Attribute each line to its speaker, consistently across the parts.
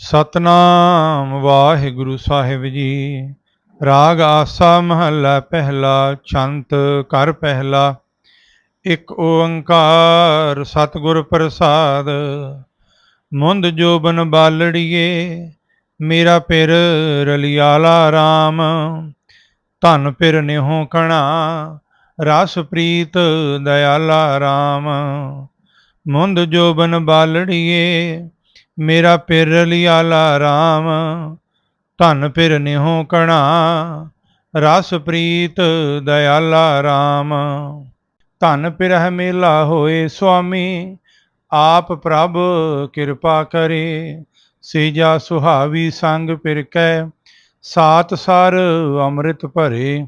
Speaker 1: ਸਤਨਾਮ ਵਾਹਿਗੁਰੂ ਸਾਹਿਬ ਜੀ। ਰਾਗ ਆਸਾ ਮਹੱਲਾ ਪਹਿਲਾ ਛੰਤ ਕਰ ਪਹਿਲਾ। ਇੱਕ ਓੰਕਾਰ ਸਤਿਗੁਰ ਪ੍ਰਸਾਦ। ਮੁੰਦ ਜੋਬਨ ਬਾਲੜੀਏ, ਮੇਰਾ ਪਿਰ ਰਲਿਆਲਾ RAM ਧਨ ਪਿਰ ਨਿਹੋ ਕਣਾ, ਰਸ ਪ੍ਰੀਤ ਦਇਆਲਾ RAM ਮੁੰਦ ਜੋਬਨ ਬਾਲੜੀਏ ਮੇਰਾ ਪਿਰ ਰਲਿਆਲਾ RAM ਧਨ ਪਿਰ ਨਿਹੋ ਕਣਾ, ਰਸ ਪ੍ਰੀਤ ਦਇਆਲਾ RAM ਧਨ ਪਿਰਹਿ ਮੇਲਾ ਹੋਏ ਸੁਆਮੀ, ਆਪ ਪ੍ਰਭ ਕਿਰਪਾ ਕਰੇ। ਸੇਜਾ ਸੁਹਾਵੀ ਸੰਗ ਪਿਰ ਕੈ, ਸਾਤ ਸਰ ਅੰਮ੍ਰਿਤ ਭਰੇ।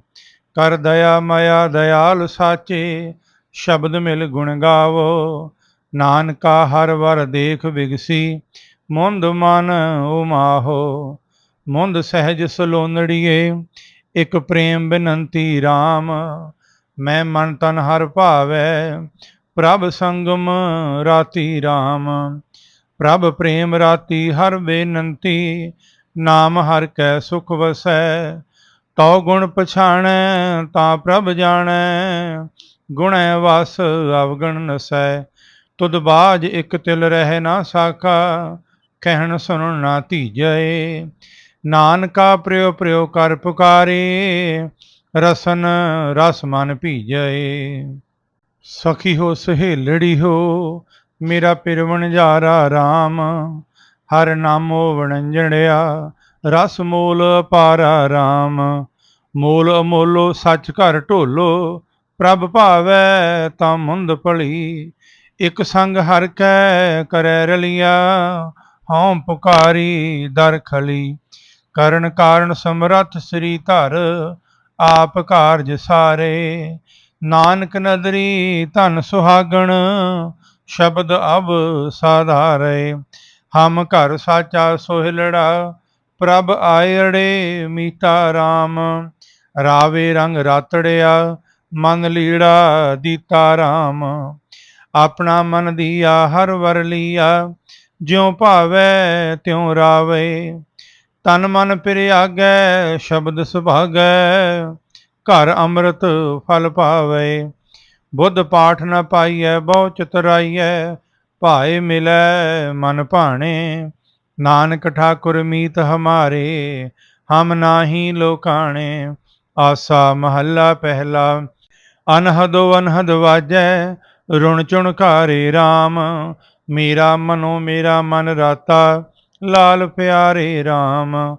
Speaker 1: ਕਰ ਦਇਆ ਮਾਇਆ ਦਇਆਲ ਸਾਚੇ, ਸ਼ਬਦ ਮਿਲ ਗੁਣ ਗਾਵੋ। ਨਾਨਕਾ ਹਰ ਵਰ ਦੇਖ ਵਿਗਸੀ ਮੁੰਦ ਮਨ ਉਮਾਹੋ। ਮੁੰਦ ਸਹਿਜ ਸਲੋਨੜੀਏ, ਇਕ ਪ੍ਰੇਮ ਬਿਨੰਤੀ RAM ਮੈਂ ਮਨ ਤਨ ਹਰ ਭਾਵੈ, ਪ੍ਰਭ ਸੰਗਮ ਰਾਤੀ RAM ਪ੍ਰਭ ਪ੍ਰੇਮ ਰਾਤੀ ਹਰ ਬੇਨੰਤੀ, ਨਾਮ ਹਰ ਕੈ ਸੁਖ ਵਸੈ। ਤਉ ਗੁਣ ਪਛਾਣੈ, ਤਾਂ ਪ੍ਰਭ ਜਾਣੈ, ਗੁਣੈ ਵਸ ਅਵਗਣ ਨਸੈ। ਤੁਧ ਬਾਜ ਇਕ ਤਿਲ ਰਹਿ ਨਾ ਸਾਖਾ, ਕਹਿਣ ਸੁਣਨ ਨਾ ਧੀਜੈ। ਨਾਨਕਾ ਪ੍ਰਿਉ ਪ੍ਰਿਉ ਕਰ ਪੁਕਾਰੇ, ਰਸਨ ਰਸ ਮਨ ਭੀਜੈ। ਸਖੀ ਹੋ ਸਹੇਲੜੀ ਹੋ, ਮੇਰਾ ਪਿਰਵਣ ਜਾਰਾ RAM ਹਰ ਨਾਮੋ ਵਣੰਜਣਿਆ, ਰਸ ਮੋਲ ਪਾਰਾ RAM ਮੋਲ ਅਮੋਲੋ, ਸੱਚ ਘਰ ਢੋਲੋ, ਪ੍ਰਭ ਭਾਵੈ ਤਾਂ ਮੁੰਦ ਭਲੀ। ਇਕ ਸੰਗ ਹਰ ਕੈ ਕਰੈ ਰਲਿਆ, ਹਉ ਪੁਕਾਰੀ ਦਰ ਖਲੀ। ਕਰਨ ਕਾਰਨ ਸਮਰੱਥ ਸ੍ਰੀ ਧਰ, ਆਪ ਕਾਰਜ ਸਾਰੇ। ਨਾਨਕ ਨਦਰੀ ਧਨ ਸੁਹਾਗਣ, ਸ਼ਬਦ ਅਬ ਸਾਧਾਰੇ। ਹਮ ਘਰ ਸਾਚਾ ਸੋਹਿਲੜਾ, ਪ੍ਰਭ ਆਇੜੇ ਮੀਤਾ RAM ਰਾਵੇ ਰੰਗ ਰਾਤੜਿਆ, ਮਨ ਲੀੜਾ ਦੀਤਾ RAM ਆਪਣਾ ਮਨ ਦੀਆ ਹਰ ਵਰ ਲੀਆ, ਜਿਉ ਭਾਵੈ ਤਿਉ ਰਾਵੇ। ਤਨ ਮਨ ਪਿਰਿਆਗੈ ਸ਼ਬਦ ਸੁਭਾਗੈ, ਘਰ ਅੰਮ੍ਰਿਤ ਫਲ ਪਾਵੇ ਬੁੱਧ ਪਾਠ ਨ ਪਾਈਐ, ਬਹੁ ਚਤੁਰਾਈਐ ਭਾਏ ਮਿਲੈ ਮਨ ਭਾਣੇ। ਨਾਨਕ ਠਾਕੁਰ ਮੀਤ ਹਮਾਰੇ, ਹਮ ਨਾਹੀ ਲੋਕਾਣੇ। ਆਸਾ ਮਹੱਲਾ ਪਹਿਲਾ, ਅਨਹਦੋ ਅਨਹਦ ਵਾਜੈ ਰੁਣ ਚੁਣਕਾਰੇ RAM ਮੇਰਾ ਮਨੋ ਮੇਰਾ ਮਨ ਰਾਤਾ, ਲਾਲ ਪਿਆਰੇ RAM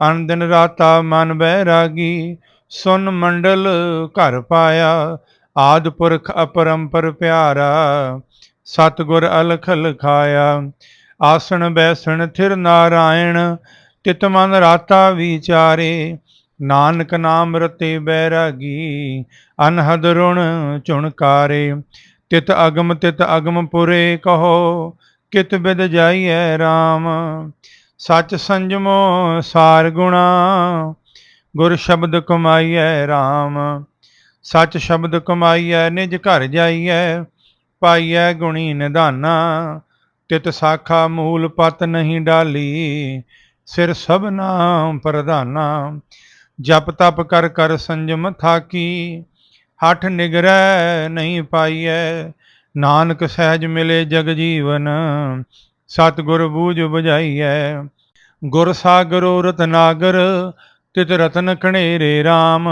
Speaker 1: ਅਨ ਦਿਨ ਰਾਤਾ ਮਨ ਬੈਰਾਗੀ, ਸੁਨ ਮੰਡਲ ਘਰ ਪਾਇਆ। ਆਦ ਪੁਰਖ ਅਪਰੰਪਰ ਪਿਆਰਾ, ਸਤਗੁਰ ਅਲਖ ਲਖਾਇਆ। ਆਸਣ ਬੈਸਣ ਥਿਰ ਨਾਰਾਇਣ, ਤਿਤ ਮਨ ਰਾਤਾ ਵਿਚਾਰੇ। ਨਾਨਕ ਨਾਮ ਰਤੇ ਬੈਰਾਗੀ, ਅਨਹਦ ਰੁਣ ਚੁਣਕਾਰੇ। ਤਿਤ ਅਗਮ ਤਿਤ ਅਗਮ ਪੁਰੇ ਕਹੋ, ਕਿਤ ਬਿਦ ਜਾਈਐ RAM ਸਚ ਸੰਜਮੋ ਸਾਰ ਗੁਣਾ, ਗੁਰ ਸ਼ਬਦ ਕਮਾਈਐ RAM ਸਚ ਸ਼ਬਦ ਕਮਾਈਐ, ਨਿਜ ਘਰ ਜਾਈਐ, ਪਾਈਐ ਗੁਣੀ ਨਿਧਾਨਾ। ਤਿਤ ਸਾਖਾ ਮੂਲ ਪਤ ਨਹੀਂ ਡਾਲੀ, ਸਿਰ ਸਭਨਾ ਪ੍ਰਧਾਨਾ। ਜਪ ਤਪ ਕਰ ਕਰ ਸੰਜਮ ਥਾਕੀ ਹਠ ਨਿਗਰੈ ਨਹੀਂ ਪਾਈਐ। ਨਾਨਕ ਸਹਿਜ ਮਿਲੇ ਜਗ ਜੀਵਨ, ਸਤਿਗੁਰ ਬੂਝ ਬੁਝਾਈਐ। ਗੁਰ ਸਾਗਰੋ ਰਤਨਾਗਰ ਤਿਤ ਰਤਨ ਕਣੇਰੇ RAM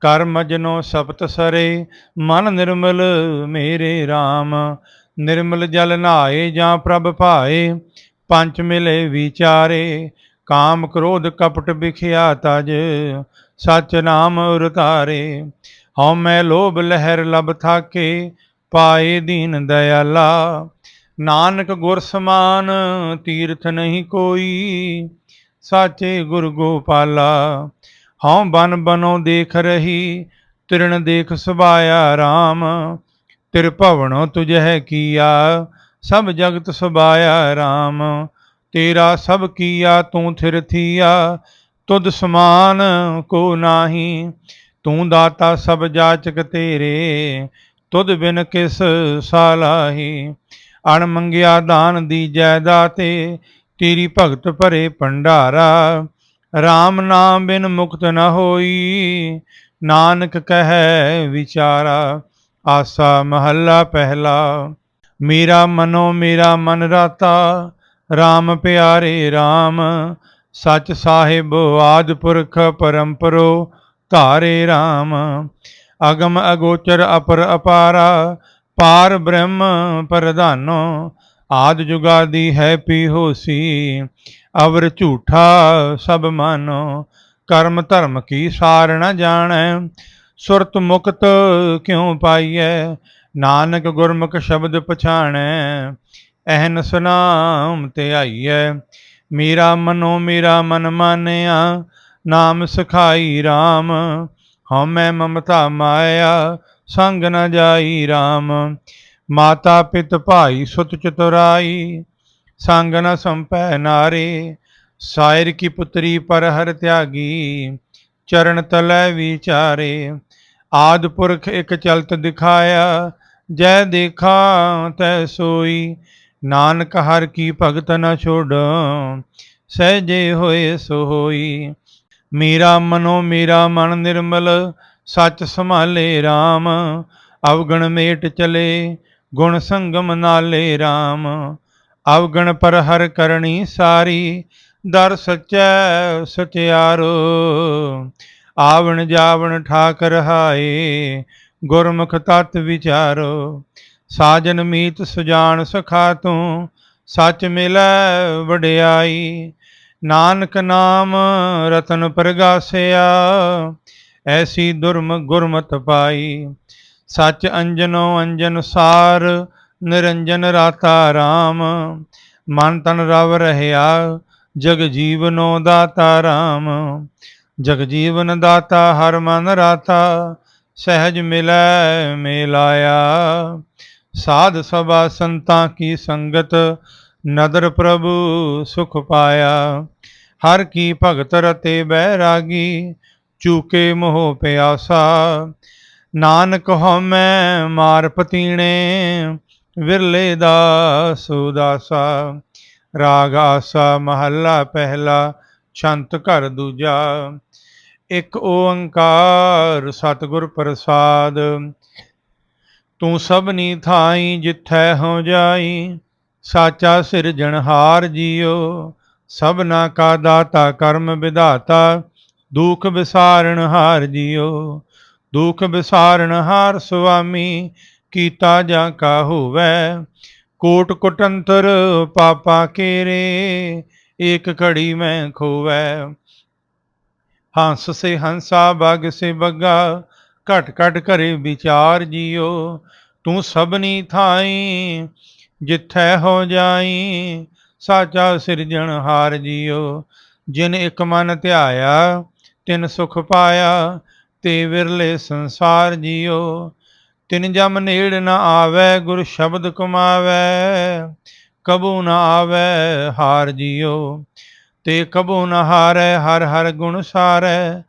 Speaker 1: ਕਰਮ ਜਨੋ ਸਪਤ ਸਰੇ, ਮਨ ਨਿਰਮਲ ਮੇਰੇ RAM ਨਿਰਮਲ ਜਲ ਨਹਾਏ ਜਾਂ ਪ੍ਰਭ ਭਾਏ, ਪੰਚ ਮਿਲੇ ਵਿਚਾਰੇ। ਕਾਮ ਕ੍ਰੋਧ ਕਪਟ ਵਿਖਿਆ ਤਜ, ਸਚ ਨਾਮ ਉਰਤਾਰੇ। ਹਉ ਮੈਂ ਲੋਭ ਲਹਿਰ ਲਬ ਥਾਕੇ, ਪਾਏ ਦੀਨ ਦਇਆਲਾ। ਨਾਨਕ ਗੁਰ ਸਮਾਨ ਤੀਰਥ ਨਹੀਂ ਕੋਈ, ਸਾਚੇ ਗੁਰ ਗੋਪਾਲਾ। ਹਉ ਬਨ ਬਨੋ ਦੇਖ ਰਹੀ, ਤਿਰਣ ਦੇਖ ਸੁਭਾਇਆ RAM ਤਿਰ ਭਵਨੋ ਤੁਝ ਹੈ ਕੀਆ, ਸਭ ਜਗਤ ਸੁਭਾਇਆ RAM ਤੇਰਾ ਸਭ ਕੀਆ ਤੂੰ ਥਿਰ ਥੀਆ, ਤੁਧ ਸਮਾਨ ਕੋ ਨਾਹੀ। ਤੂੰ ਦਾਤਾ ਸਭ ਜਾਚਕ ਤੇਰੇ, ਤੁਧ ਬਿਨ ਕਿਸ ਸਾਲਾਹੀ। ਅਣ ਮੰਗਿਆ ਦਾਨ ਦੀ ਜਾਇਦਾਤੇ ਤੇਰੀ ਭਗਤ ਭਰੇ ਭੰਡਾਰਾ। RAM ਨਾਮ ਬਿਨ ਮੁਕਤ ਨ ਹੋਈ, ਨਾਨਕ ਕਹੈ ਵਿਚਾਰਾ। ਆਸਾ ਮਹੱਲਾ ਪਹਿਲਾ, ਮੇਰਾ ਮਨੋ ਮੇਰਾ ਮਨ ਰਾਤਾ। RAM ਪਿਆਰੇ RAM ਸਚ ਸਾਹਿਬ ਆਦਿ ਪੁਰਖ ਪਰੰਪਰੋ। ਧਾਰੇ RAM ਅਗਮ ਅਗੋਚਰ ਅਪਰ ਅਪਾਰਾ, ਪਾਰ ਬ੍ਰਹਮ ਪ੍ਰਧਾਨੋ, ਆਦ ਜੁਗਾਦੀ ਹੈ ਪੀ ਹੋਸੀ ਅਵਰ ਝੂਠਾ ਸਭ ਮਾਨੋ, ਕਰਮ ਧਰਮ ਕੀ ਸਾਰ ਨ ਜਾਣੈ, ਸੁਰਤ ਮੁਕਤ ਕਿਉ ਪਾਈਐ, ਨਾਨਕ ਗੁਰਮੁਖ ਸ਼ਬਦ ਪਛਾਣੈ ਐਹਨ ਸੁਨਾਮ ਤੇ ਆਈਐ, ਮੇਰਾ ਮਨੋ ਮੇਰਾ ਮਨ ਮਾਨਿਆ ਨਾਮ ਸਖਾਈ RAM ਹਉਮੈ ਮਮਤਾ ਮਾਇਆ, ਸੰਗ ਨ ਜਾਈ RAM ਮਾਤਾ ਪਿਤ ਭਾਈ ਸੁਤ ਚਤੁਰਾਈ, ਸੰਗ ਨ ਸੰਪੈ ਨਾਰੇ। ਸਾਇਰ ਕੀ ਪੁੱਤਰੀ ਪਰ ਹਰ ਤਿਆਗੀ, ਚਰਨ ਤਲੈ ਵਿਚਾਰੇ। ਆਦ ਪੁਰਖ ਇਕ ਚਲਤ ਦਿਖਾਇਆ, ਜੈ ਦੇਖਾ ਤੈ ਸੋਈ। ਨਾਨਕ ਹਰ ਕੀ ਭਗਤ ਨ ਛੋੜ ਸਹਜੇ ਹੋਏ ਸੋ ਹੋਈ ਮੇਰਾ ਮਨੋ ਮੇਰਾ ਮਨ ਨਿਰਮਲ, ਸੱਚ ਸੰਭਾਲੇ RAM ਅਵਗਣ ਮੇਟ ਚਲੇ, ਗੁਣ ਸੰਗਮ ਨਾਲੇ RAM ਅਵਗਣ ਪਰ ਹਰ ਕਰਨੀ ਸਾਰੀ, ਦਰ ਸਚੈ ਸਚਿਆਰੋ। ਆਵਣ ਜਾਵਣ ਠਾਕ ਰਹਾਏ ਗੁਰਮੁਖ ਤਤ ਵਿਚਾਰੋ। ਸਾਜਨ ਮੀਤ ਸੁਜਾਨ ਸਖਾ ਤੂੰ, ਸੱਚ ਮਿਲੈ ਵਡਿਆਈ। ਨਾਨਕ ਨਾਮ ਰਤਨ ਪ੍ਰਗਾਸਿਆ, ਐਸੀ ਦੁਰਮ ਗੁਰਮਤ ਪਾਈ। ਸੱਚ ਅੰਜਨੋ ਅੰਜਨ ਸਾਰ, ਨਿਰੰਜਨ ਰਾਤਾ RAM ਮਨ ਤਨ ਰਵ ਰਹਿਆ, ਜਗ ਜੀਵਨੋ ਦਾਤਾ RAM ਜਗ ਜੀਵਨ ਦਾਤਾ ਹਰ ਮਨ ਰਾਤਾ, ਸਹਿਜ ਮਿਲੈ ਮੇਲਾਇਆ ਸਾਧ ਸਭਾ ਸੰਤਾਂ ਕੀ ਸੰਗਤ ਨਦਰ ਪ੍ਰਭੂ ਸੁਖ ਪਾਇਆ। ਹਰ ਕੀ ਭਗਤ ਰਤੇ ਬੈਰਾਗੀ, ਚੂਕੇ ਮੋਹ ਪਿਆਸਾ। ਨਾਨਕ ਹਉਮੈ ਮਾਰ ਪਤੀਣੇ, ਵਿਰਲੇ ਦਾ ਸੁਦਾਸਾ ਰਾਗ ਆਸਾ ਮਹੱਲਾ ਪਹਿਲਾ, ਛੰਤ ਘਰ ਦੂਜਾ। ਇੱਕ ਓੰਕਾਰ ਸਤਿਗੁਰ ਪ੍ਰਸਾਦ। ਤੂੰ ਸਭਨੀ ਥਾਈ ਜਿੱਥੈ ਹੋ ਜਾਈ ਸਾਚਾ ਸਿਰਜਣਹਾਰ ਜੀਓ ਸਭਨਾ ਕਾ ਦਾਤਾ ਕਰਮ ਵਿਧਾਤਾ, ਦੁਖ ਵਿਸਾਰਣ ਹਾਰ ਜੀਓ। ਦੁਖ ਵਿਸਾਰਣ ਹਾਰ ਸੁਆਮੀ, ਕੀਤਾ ਜਾਂ ਕਾ ਹੋਵੈ। ਕੋਟ ਕੁਟੰਤਰ ਪਾਪਾ ਕੇਰੇ, ਏਕ ਘੜੀ ਮੈਂ ਖੋਵੈ। ਹੰਸ ਸੇ ਹੰਸਾ, ਬਗ ਸੇ ਬੱਗਾ, ਘਟ ਘਟ ਕਰੇ ਵਿਚਾਰ ਜੀਓ। ਤੂੰ ਸਭਨੀ ਥਾਈ ਜਿੱਥੈ ਹੋ ਜਾਈ, ਸਾਚਾ ਸਿਰਜਣਹਾਰ ਜੀਓ। ਜਿਨ ਇਕ ਮਨ ਧਿਆਇਆ, ਤਿਨ ਸੁਖ ਪਾਇਆ, ਤੇ ਵਿਰਲੇ ਸੰਸਾਰ ਜੀਓ। ਤਿਨ ਜਮ ਨੇੜ ਨ ਆਵੈ, ਗੁਰ ਸ਼ਬਦ ਕਮਾਵੈ। ਕਬੂ ਨ ਆਵੈ, ਹਾਰ ਜੀਓ। ਤੇ ਕਬੂ ਨ ਹਾਰੈ, ਹਰ ਹਰ ਗੁਣ ਸਾਰੈ।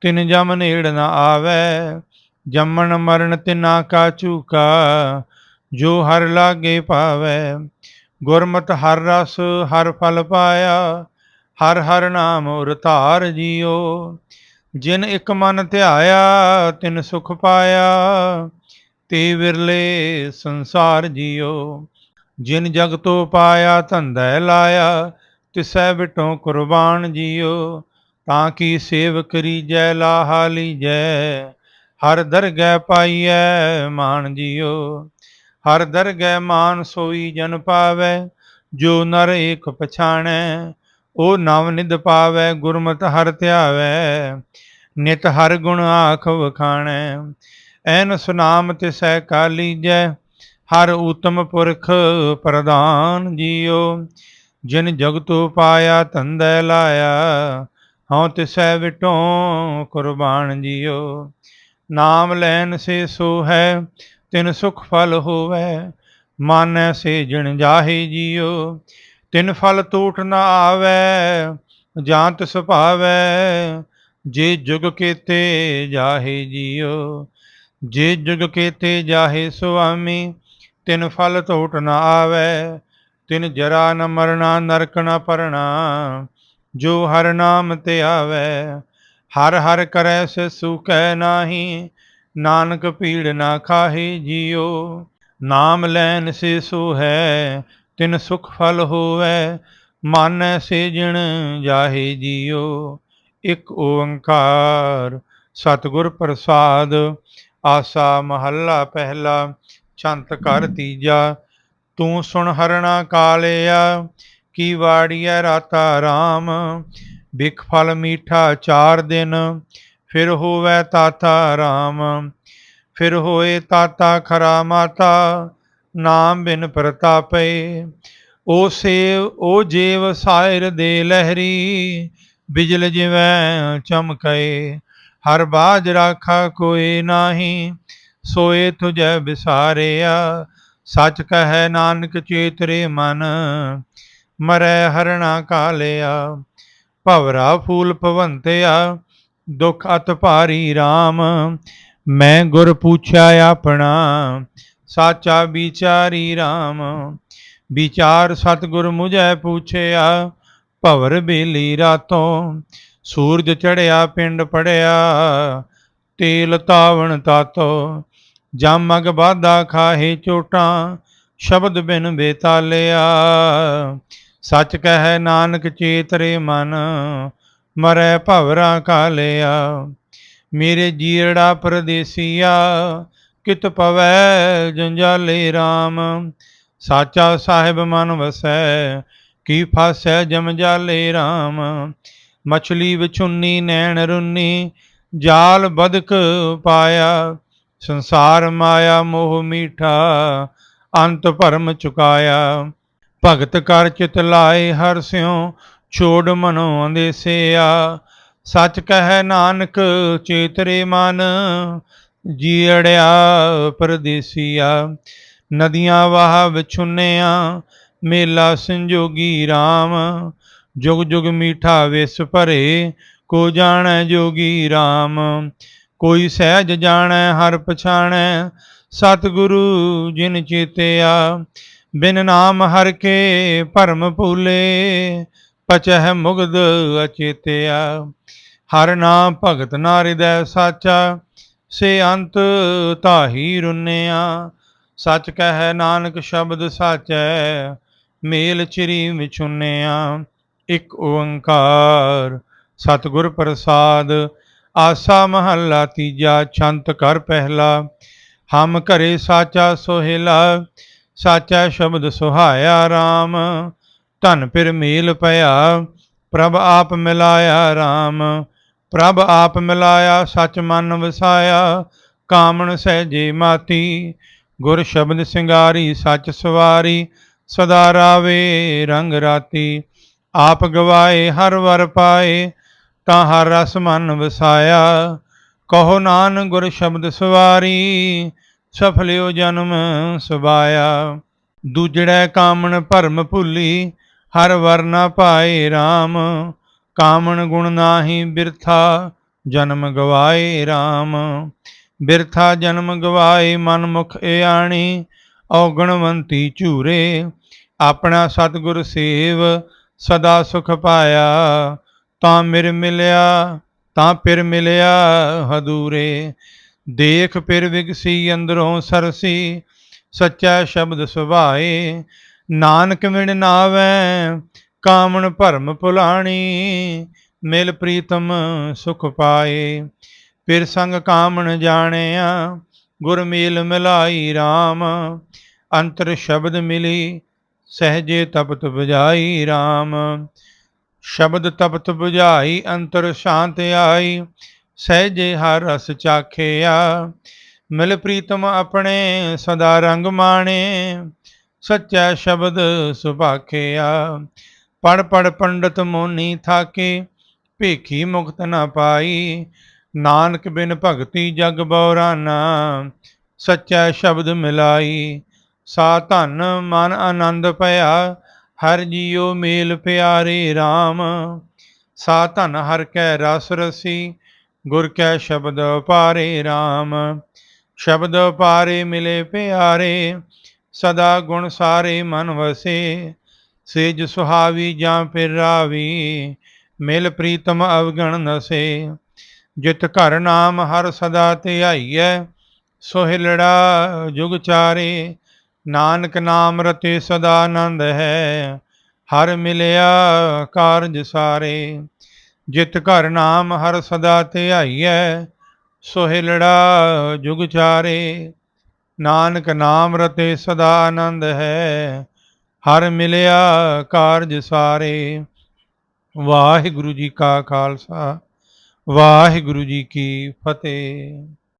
Speaker 1: ਤਿਨ ਜਮ ਨੇੜ ਨ ਆਵੈ, ਜੰਮਣ ਮਰਨ ਤਿਨਾ ਕਾ ਚੂਕਾ ਜੋ ਹਰ ਲਾਗੇ ਪਾਵੈ ਗੁਰਮਤ ਹਰ ਰਸ, ਹਰ ਫਲ ਪਾਇਆ, ਹਰ ਹਰ ਨਾਮ ਉਰ ਧਾਰ ਜੀਓ। ਜਿਨ ਇੱਕ ਮਨ ਧਿਆਇਆ, ਤਿਨ ਸੁਖ ਪਾਇਆ, ਤੇ ਵਿਰਲੇ ਸੰਸਾਰ ਜੀਓ। ਜਿਨ ਜਗ ਤੋਂ ਪਾਇਆ ਧੰਦੈ ਲਾਇਆ, ਤਿਸੈ ਬਿਟੋ ਕੁਰਬਾਨ ਜੀਓ। ਤਾਂ ਕੀ ਸੇਵ ਕਰੀ ਕਰੀਜੈ ਲਾਹਾ ਲੀਜੈ, ਹਰ ਦਰਗਹਿ ਪਾਈਐ ਮਾਨ ਜੀਓ। ਹਰ ਦਰਗਹਿ ਮਾਨ ਸੋਈ ਜਨ ਪਾਵੈ, ਜੋ ਨਰ ਏਕ ਪਛਾਣੈ, ਉਹ ਨਵ ਨਿਧ ਪਾਵੈ, ਗੁਰਮਤਿ ਹਰ ਧਿਆਵੈ, ਨਿਤ ਹਰ ਗੁਣ ਆਖ ਵਖਾਣੈ। ਐਨ ਸੁਨਾਮ ਤਿਸੈ ਕਾਲੀਜੈ ਹਰ ਊਤਮ ਪੁਰਖ ਪ੍ਰਦਾਨ ਜੀਓ। ਜਿਨ ਜਗਤੋ ਪਾਇਆ ਤੰਦੈ ਲਾਇਆ, ਹਉ ਤਿਸੈ ਵਿਟੋ ਕੁਰਬਾਨ ਜੀਓ। ਨਾਮ ਲੈਨ ਸੇ ਸੋ ਹੈ ਤਿਨ ਸੁਖ ਫਲ ਹੋਵੈ, ਮਾਨੈ ਸੇ ਜਿਣ ਜਾਹੇ ਜੀਓ। ਤਿਨ ਫਲ ਟੂਟ ਨਾ ਆਵੈ, ਜਾਂਤ ਸੁਭਾਵੈ, ਜੇ ਜੁਗ ਕੇਤੇ ਜਾਹੇ ਜੀਓ। ਜੇ ਜੁਗ ਕੇਤੇ ਜਾਹੇ ਸੁਆਮੀ, ਤਿਨ ਫਲ ਟੂਟ ਨਾ ਆਵੈ, ਤਿਨ ਜਰਾ ਨ ਮਰਨਾ, ਨਰਕ ਨ ਪਰਣਾ, ਜੋ ਹਰ ਨਾਮ ਤੇ ਆਵੈ। ਹਰ ਹਰ ਕਰੈ ਸੇ ਸੁਖੈ ਨਾਹੀ ਨਾਨਕ ਪੀੜ ਨਾ ਖਾਹੇ ਜੀਓ, ਨਾਮ ਲੈਨ ਸੇ ਸੋ ਹੈ, ਤਿਨ ਸੁਖ ਫਲ ਹੋਵੈ, ਮਾਨੈ ਸੇਜਣ ਜਾਹੇ ਜੀਓ। ਇੱਕ ਓੰਕਾਰ, ਸਤਿਗੁਰ ਪ੍ਰਸਾਦ, ਆਸਾ ਮਹੱਲਾ ਪਹਿਲਾ ਛੰਤ ਕਰ ਤੀਜਾ, ਤੂੰ ਸੁਣ ਹਰਣਾ ਕਾਲਿਆ, ਕੀ ਵਾੜੀਐ ਰਾਤਾ ਰਾਮ ਬਿਖ ਫਲ ਮੀਠਾ ਚਾਰ ਦਿਨ ਫਿਰ ਹੋਵੇ ਤਾਤਾ ਰਾਮ, ਫਿਰ ਹੋਏ ਤਾਤਾ ਖਰਾ ਮਾਤਾ, ਨਾਮ ਬਿਨ ਪ੍ਰਤਾਪੇ। ਓ ਸੇਵ, ਓ ਜੀਵ ਸਾਇਰ ਦੇ ਲਹਿਰੀ, ਬਿਜਲ ਜਿਵੇਂ ਚਮਕਏ ਹਰ ਬਾਜ ਰਾਖਾ ਕੋਈ ਨਾਹੀ, ਸੋਏ ਤੁਝੈ ਵਿਸਾਰਿਆ ਸੱਚ ਕਹੈ ਨਾਨਕ ਚੇਤਰੇ ਮਨ, ਮਰੈ ਹਰਣਾ ਕਾਲਿਆ। ਭਵਰਾ ਫੂਲ ਭਵੰਤਿਆ ਦੁਖ ਅਤ ਭਾਰੀ RAM ਮੈਂ ਗੁਰ ਪੁੱਛਿਆ ਆਪਣਾ, ਸਾਚਾ ਵਿਚਾਰੀ RAM ਵਿਚਾਰ ਸਤਿਗੁਰ ਮੁਝੈ ਪੁੱਛਿਆ, ਭਵਰ ਬੇਲੀ ਰਾਤੋਂ ਸੂਰਜ ਚੜਿਆ ਪਿੰਡ ਪੜਿਆ ਤੇਲ ਤਾਵਣ ਤਾਤੋ। ਜਮ ਅਗ ਬਾਧਾ ਖਾਹੇ ਚੋਟਾਂ, ਸ਼ਬਦ ਬਿਨ ਬੇਤਾਲਿਆ। ਸੱਚ ਕਹੈ ਨਾਨਕ ਚੇਤਰੇ ਮਨ ਮਰੈ ਭਵਰਾ ਕਾਲਿਆ, ਮੇਰੇ ਜੀਰੜਾ ਪਰਦੇਸੀਆ, ਕਿਤ ਪਵੈ ਜੰਜਾਲੇ RAM ਸਾਚਾ ਸਾਹਿਬ ਮਨ ਵਸੈ, ਕੀ ਫਾਸੈ ਜਮ ਜਾਲੇ RAM ਮਛਲੀ ਵਿਛੁੰਨੀ, ਨੈਣ ਰੁੰਨੀ, ਜਾਲ ਬਦਕ ਪਾਇਆ। ਸੰਸਾਰ ਮਾਇਆ ਮੋਹ ਮੀਠਾ, ਅੰਤ ਭਰਮ ਚੁਕਾਇਆ। ਭਗਤ ਕਰ ਚਿਤ ਲਾਏ ਹਰ ਸਿਉ ਛੋੜ ਮਨੋ ਅੰਦੇਸਿਆ। ਸੱਚ ਕਹਿ ਨਾਨਕ, ਚੇਤਰੇ ਮਨ ਜੀੜਿਆ ਪਰਦੇਸੀਆ। ਨਦੀਆਂ ਵਾਹ ਵਿਛੁੰਨਿਆ, ਮੇਲਾ ਸੰਜੋਗੀ RAM ਜੁਗ ਜੁਗ ਮੀਠਾ ਵਿਸ ਭਰੇ, ਕੋ ਜਾਣੈ ਜੋਗੀ RAM ਕੋਈ ਸਹਿਜ ਜਾਣੈ, ਹਰ ਪਛਾਣੈ, ਸਤਿਗੁਰੂ ਜਿਨ ਚੇਤਿਆ। ਬਿਨ ਨਾਮ ਹਰ ਕੇ ਭਰਮ ਭੂਲੇ ਪਚਹਿ ਮੁਗਦ ਅਚੇਤਿਆ, ਹਰ ਨਾਮ ਭਗਤ ਨਾ ਹਿਰਦੈ ਸਾਚਾ, ਸੇ ਅੰਤ ਤਾਹੀ ਰੁਨਿਆ। ਸੱਚ ਕਹੈ ਨਾਨਕ ਸ਼ਬਦ ਸਾਚੈ, ਮੇਲ ਚਿਰੀ ਵਿਛੁੰਨਿਆ। ਇਕ ਓੰਕਾਰ ਸਤਿਗੁਰ ਪ੍ਰਸਾਦ, ਆਸਾ ਮਹੱਲਾ ਤੀਜਾ, ਛੰਤ ਕਰ ਪਹਿਲਾ। ਹਮ ਘਰੇ ਸਾਚਾ ਸੋਹਿਲਾ, ਸਾਚਾ ਸ਼ਬਦ ਸੁਹਾਇਆ RAM ਧਨ ਫਿਰ ਮੇਲ ਪਿਆ। ਪ੍ਰਭ ਆਪ ਮਿਲਾਇਆ RAM ਪ੍ਰਭ ਆਪ ਮਿਲਾਇਆ, ਸਚ ਮਨ ਵਸਾਇਆ। ਕਾਮਣ ਸਹਿਜੇ ਮਾਤੀ। ਗੁਰ ਸ਼ਬਦ ਸਿੰਗਾਰੀ, ਸੱਚ ਸਵਾਰੀ। ਸਦਾ ਰਾਵੇ ਰੰਗ ਰਾਤੀ। ਆਪ ਗਵਾਏ, ਹਰ ਵਰ ਪਾਏ। ਤਾਂ ਹਰ ਰਸ ਮਨ ਵਸਾਇਆ। ਕਹੋ ਨਾਨ ਗੁਰ ਸ਼ਬਦ ਸਵਾਰੀ। ਸਫਲਿਓ ਜਨਮ ਸੁਬਾਇਆ ਦੂਜੜੈ ਕਾਮਣ ਭਰਮ ਭੁੱਲੀ। ਹਰ ਵਰਨਾ ਪਾਏ RAM ਕਾਮਣ ਗੁਣ ਨਾਹੀ ਬਿਰਥਾ, ਜਨਮ ਗਵਾਏ RAM ਬਿਰਥਾ ਜਨਮ ਗਵਾਏ ਮਨ ਮੁਖ ਏਆਣੀ ਔਗਣਵੰਤੀ ਝੂਰੇ। ਆਪਣਾ ਸਤਿਗੁਰ ਸੇਵ ਸਦਾ ਸੁਖ ਪਾਇਆ, ਤਾਂ ਮਿਰ ਮਿਲਿਆ, ਤਾਂ ਪਿਰ ਮਿਲਿਆ ਹਦੂਰੇ। ਦੇਖ ਪਿਰ ਵਿਗਸੀ ਅੰਦਰੋਂ ਸਰਸੀ, ਸੱਚਾ ਸ਼ਬਦ ਸੁਭਾਏ ਨਾਨਕ ਮਿਣ ਨਾਵੈ, ਕਾਮਣ ਭਰਮ ਭੁਲਾਣੀ, ਮਿਲ ਪ੍ਰੀਤਮ ਸੁਖ ਪਾਏ। ਫਿਰ ਸੰਗ ਕਾਮਣ ਜਾਣਿਆ, ਗੁਰ ਮੇਲ ਮਿਲਾਈ RAM ਅੰਤਰ ਸ਼ਬਦ ਮਿਲੀ, ਸਹਜੇ ਤਪਤ ਬੁਝਾਈ RAM ਸ਼ਬਦ ਤਪਤ ਬੁਝਾਈ, ਅੰਤਰ ਸ਼ਾਂਤ ਆਈ, ਸਹਜੇ ਹਰ ਰਸ ਚਾਖਿਆ। ਮਿਲ ਪ੍ਰੀਤਮ ਆਪਣੇ, ਸਦਾ ਰੰਗ ਮਾਣੇ। ਸੱਚਾ ਸ਼ਬਦ ਸੁਭਾਖਿਆ। ਪੜ ਪੜ ਪੰਡਤ ਮੋਨੀ ਥਾਕੇ, ਭੇਖੀ ਮੁਕਤ ਨਾ ਪਾਈ। ਨਾਨਕ ਬਿਨ ਭਗਤੀ ਜਗ ਬੌਰਾਨਾ, ਸੱਚਾ ਸ਼ਬਦ ਮਿਲਾਈ। ਸਾ ਧਨ ਮਨ ਆਨੰਦ ਭਇਆ, ਹਰ ਜੀਉ ਮੇਲ ਪਿਆਰੇ RAM ਸਾ ਧਨ ਹਰ ਕੈ ਰਸ ਰਸੀ, ਗੁਰ ਕੈ ਸ਼ਬਦ ਪਾਰੇ RAM ਸ਼ਬਦ ਪਾਰੇ ਮਿਲੇ ਪਿਆਰੇ ਸਦਾ ਗੁਣ ਸਾਰੇ ਮਨ ਵਸੇ, ਸੇਜ ਸੁਹਾਵੀ ਜਾਂ ਫਿਰ ਰਾਵੀ, ਮਿਲ ਪ੍ਰੀਤਮ ਅਵਗਣ ਨਸੇ। ਜਿਤ ਘਰ ਨਾਮ ਹਰ ਸਦਾ ਧਿਆਈਐ ਸੋਹਿਲੜਾ ਜੁਗ ਚਾਰੇ, ਨਾਨਕ ਨਾਮ ਰਤੇ ਸਦਾ ਆਨੰਦ ਹੈ, ਹਰ ਮਿਲਿਆ ਕਾਰਜ ਸਾਰੇ। ਜਿਤ ਘਰ ਨਾਮ ਹਰ ਸਦਾ ਧਿਆਈਐ ਸੋਹਿਲੜਾ ਜੁਗ ਚਾਰੇ ਨਾਨਕ ਨਾਮ ਰਤੇ ਸਦਾ ਆਨੰਦ ਹੈ, ਹਰ ਮਿਲਿਆ ਕਾਰਜ ਸਾਰੇ। ਵਾਹਿਗੁਰੂ ਜੀ ਕਾ ਖਾਲਸਾ, ਵਾਹਿਗੁਰੂ ਜੀ ਕੀ ਫਤਿਹ।